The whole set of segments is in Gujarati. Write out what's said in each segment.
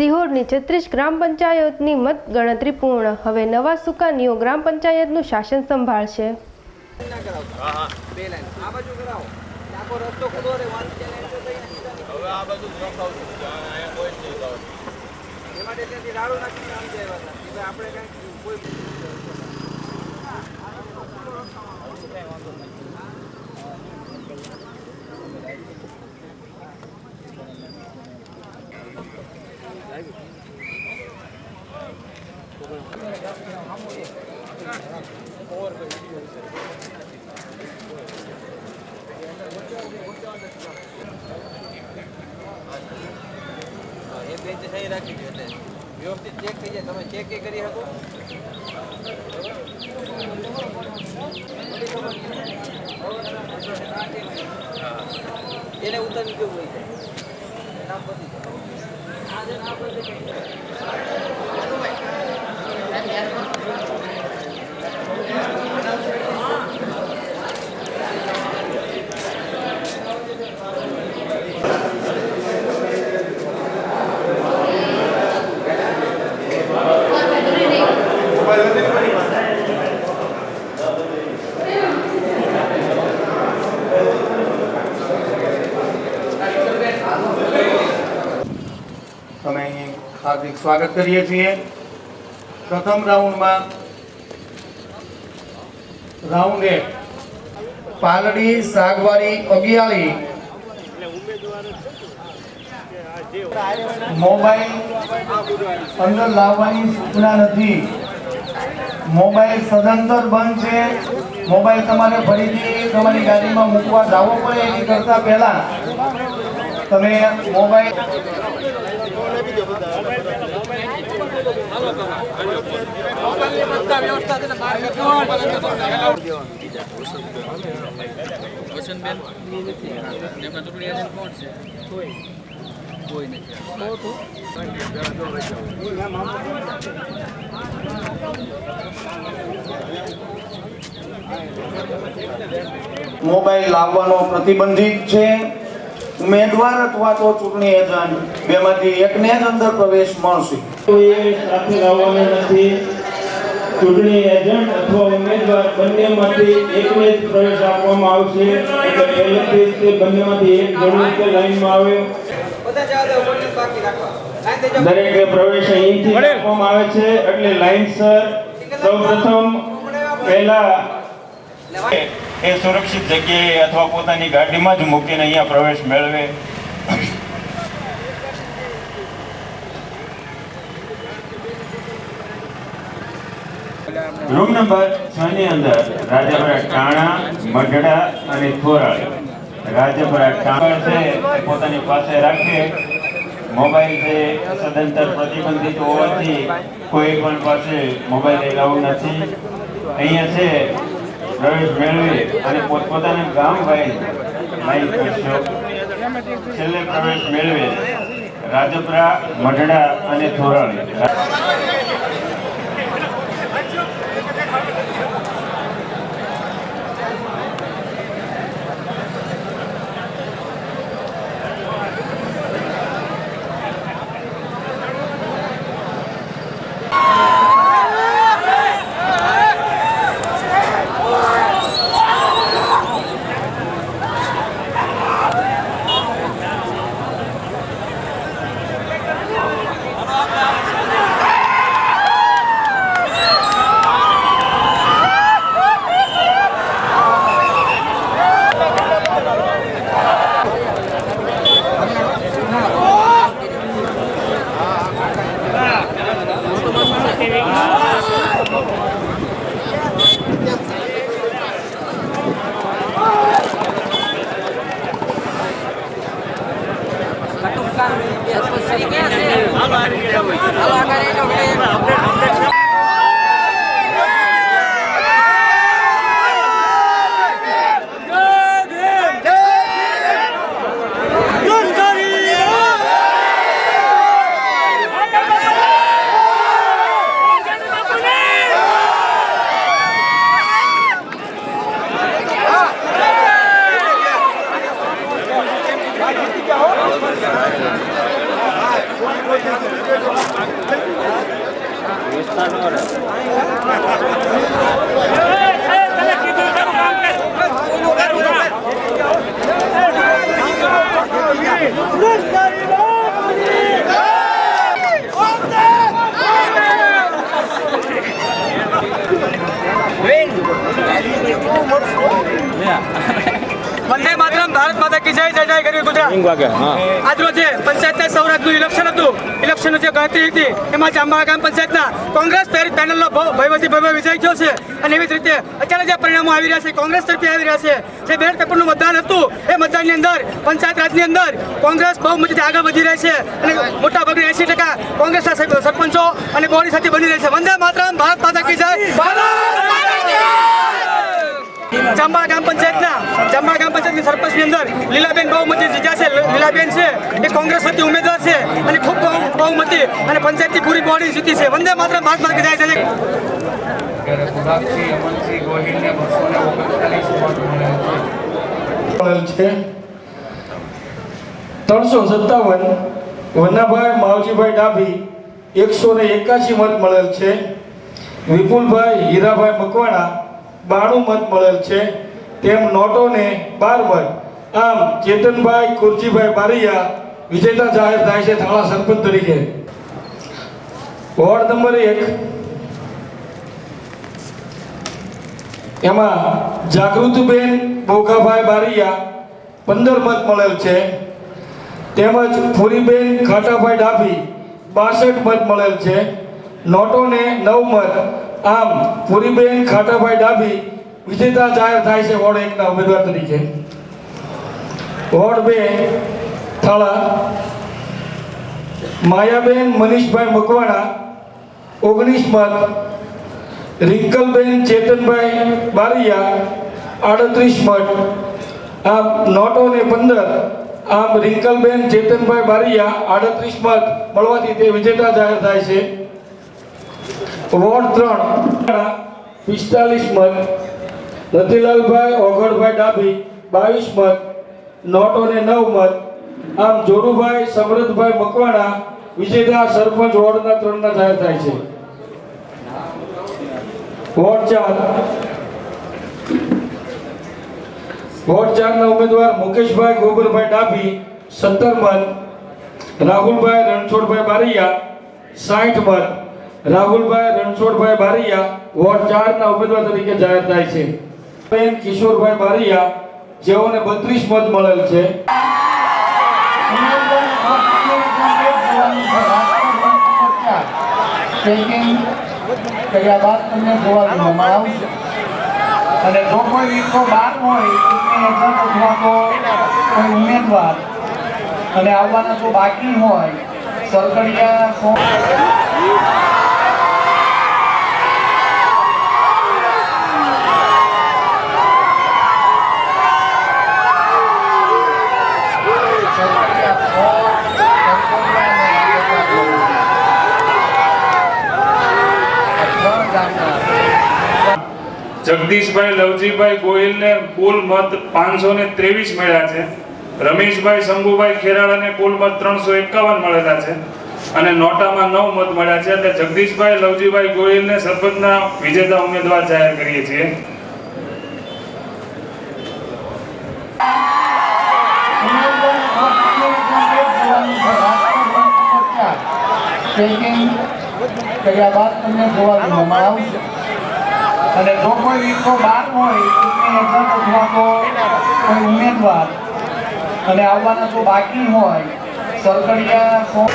સિહોરની છત્રીસ ગ્રામ પંચાયતની મત ગણતરી પૂર્ણ. હવે નવા સુકાનીઓ ગ્રામ પંચાયતનું શાસન સંભાળશે. બે લાઈન આ બાજુ કરાવો આખો રસ્તો ખુલ્લો રહે વાંધો ત્યાં enter થઈને સીધા નીકળો. હવે આ બધું ચોખાવ છે ત્યાં અહીંયા કોઈ જ નહીં ભાવ. એ માટે ત્યાંથી રાડો નાખીને આમ જાય હતા કે ભાઈ આપણે કાંઈક કોઈ એ બેન્ચ સહી રાખી દો એટલે વ્યવસ્થિત ચેક થઈ જાય. તમે ચેક એ કરી શકો. એને ઉતારી કેવું હોય નામ બધી અમે સ્વાગત કરીએ છીએ. પ્રથમ રાઉન્ડમાં રાઉન્ડ એક પાલડી, સાગવાડી, અગિયાળી, મોબાઈલ અંદર લાવવાની સૂચના નથી. મોબાઈલ સદંતર બંધ છે. મોબાઈલ તમારે ફરીથી તમારી ગાડીમાં મૂકવા જવો પડે એની કરતાં પહેલાં તમે મોબાઈલ વસંતબેન એમના ચૂંટણી એજન્ટ કોણ છે? કોઈ નથી. મોબાઈલ લાવવાનો પ્રતિબંધિત છે. ઉમેદવાર અથવા તો ચૂંટણી એજન્ટ. બેમાંથી એકને જ અંદર પ્રવેશ મળશે. કોઈએ સાથે લાવવાનો નથી. ચૂંટણી એજન્ટ અથવા ઉમેદવાર બંનેમાંથી એકને જ પ્રવેશ આપવામાં આવશે. એટલે પહેલેથી જ તે બંનેમાંથી એક જરૂર તે લાઈનમાં આવે. લાઈન દરેકે પ્રવેશ અહીંથી આપવામાં આવે છે. એટલે લાઈનસર સૌપ્રથમ પહેલા એ સુરક્ષિત જગ્યાએ અથવા પોતાની ગાડીમાં જ મૂકીને અહીંયા પ્રવેશ મેળવે. રૂમ નંબર છ ની અંદર રાજપરા ટાણા મઢડા અને થોરાળી રાજપરા ટાણા છે પોતાની પાસે રાખે. મોબાઈલ છે, સદંતર પ્રતિબંધિત હોવાથી કોઈ પણ પાસે મોબાઈલ એલાઉ નથી. અહીંયા છે પ્રવેશ મેળવી અને પોતપોતાના ગામ ભાઈ નહીં કરશો છેલ્લે પ્રવેશ મેળવે રાજપરા, મઢડા અને થોરાળી માતા કી જય જય જય ગરવી ગુજરાત. આજનો જે પંચાયતના સૌરાષ્ટ્રનું ઇલેક્શન હતું ઇલેક્શનની જે ગણતરી હતી એમાં જાંબા ગામ પંચાયતના કોંગ્રેસ પેનલનો ભયવતી ભવ્ય વિજય થયો છે. અને એવી જ રીતે અત્યારે જે પરિણામો આવી રહ્યા છે કોંગ્રેસ તરફી આવી રહ્યા છે. જે બેલેટ પેપરનું મતદાન હતું એ મતદાનની અંદર પંચાયત રાજની અંદર કોંગ્રેસ બહુ મજબૂત આગળ વધી રહી છે. અને મોટા ભાગે એસી ટકા કોંગ્રેસના સરપંચો અને બોડી સાથે બની રહી છે. વંદે માતરમ ભારત માતા કી જય! ચાંબા ગ્રામ પંચાયતના, ચાંબા ગ્રામ પંચાયતની સરપંચની અંદર લીલાબેન બહુમતી જીત્યા છે. લીલાબેન છે, એ કોંગ્રેસ વતી ઉમેદવાર છે અને ખૂબ બહુ- બહુમતી અને પંચાયતની પૂરી બોડી જીતી છે. વંદે માત્ર માર્ગ માર્ગે જય છે. ત્રણસો સત્તાવન વનાભાઈ માવજીભાઈ ડાભી એકસો ને મળેલ છે. વિપુલભાઈ હીરાભાઈ મકવાણા બાણું મત મળેલ છે. તેમ નોટોને બાર મત. આમ ચેતનભાઈ કુરજીભાઈ બારૈયા વિજેતા જાહેર થાય છે થાણા સરપંચ તરીકે. વોર્ડ નંબર એક. એમાં જાગૃતિબેન ભોગાભાઈ બારૈયા પંદર મત મળેલ છે. તેમજ ફુરીબેન ખાટાભાઈ ડાભી બાસઠ મત મળેલ છે. નોટોને નવ મત. આમ પુરીબેન, ખાટાભાઈ ડાભી વિજેતા જાહેર થાય છે વોર્ડ એકના ઉમેદવાર તરીકે. વોર્ડ બે, થાળા. માયાબેન, મનીષભાઈ મકવાણા, ઓગણીસ મત. રિંકલબેન, ચેતનભાઈ બારિયા, આડત્રીસ મત. આમ નોટોને પંદર. આમ રિંકલબેન, ચેતનભાઈ બારિયા આડત્રીસ મત. મળવાથી તે વિજેતા જાહેર થાય છે. વોર્ડ ત્રણ. પિસ્તાલીસ મત. રતિલાલભાઈ ઓગળભાઈ ડાભી, બાવીસ મત. નોટોને નવ મત. આમ જોડુભાઈ સમૃદ્ધભાઈ મકવાણા, વિજેતા, સરપંચ વોર્ડના ત્રણના જાહેર થાય છે. વોર્ડ ચાર. વોર્ડ ચારના ઉમેદવાર મુકેશભાઈ ગોબરભાઈ ડાભી, સત્તર મત. રાહુલભાઈ, રણછોડભાઈ બારૈયા, સાઠ મત. રાહુલભાઈ, રણછોડભાઈ બારૈયા વોર્ડ ચારના ઉમેદવાર તરીકે જાહેર થાય છે. બેન કિશોરભાઈ બારૈયા, જેઓને બત્રીસ મત મળેલ છે. અને જો કોઈ એકસો બાર હોય તો ઉમેદવાર. અને આવવાના જો બાકી હોય. સરકડિયા જગદીશભાઈ લવજીભાઈ ગોહિલને કુલ મત પાંચસો ને ત્રેવીસ મળ્યા છે રમેશભાઈ શંભુભાઈ ખેરાળાને કુલ મત ત્રણસો એકાવન મળેલા છે અને નોટામાં નવ મત મળ્યા છે એટલે જગદીશભાઈ લવજીભાઈ ગોહિલને સરપંચના વિજેતા ઉમેદવાર જાહેર કરીએ છીએ કર્યા બાદ તમને જોવા દેવામાં આવશે અને જો કોઈ ઈચ્છો બહાર હોય અથવા તો કોઈ ઉમેદવાર. અને આવવાના જો બાકી હોય, સરકડિયા ફોર્મ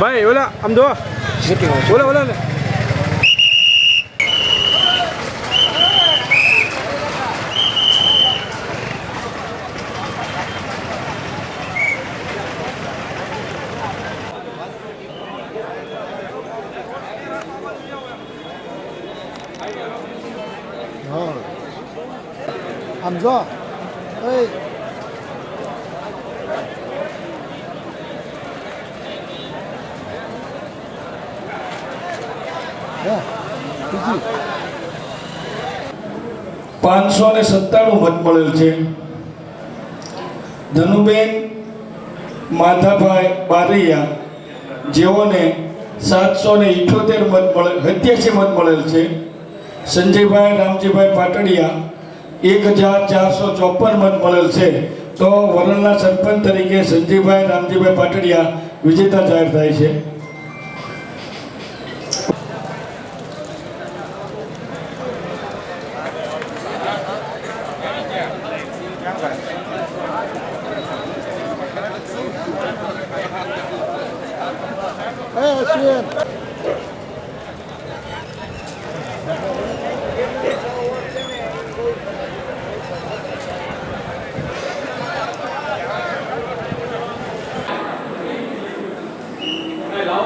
ભાઈ ઓલા આમ જો ઓલા ઓલા ને આમ જો પાંચસો ને સત્તાણું મત મળેલ છે. ધનુબેન, માધાભાઈ બારૈયા જેઓને સાતસો ને ઇઠોતેર મત મળે, સત્યાસી મત મળેલ છે. સંજયભાઈ, રામજીભાઈ પાટડિયા એક હજાર ચારસો ચોપન મત મળેલ છે. તો વરણના સરપંચ તરીકે સંજયભાઈ, રામજીભાઈ પાટડિયા વિજેતા જાહેર થાય છે.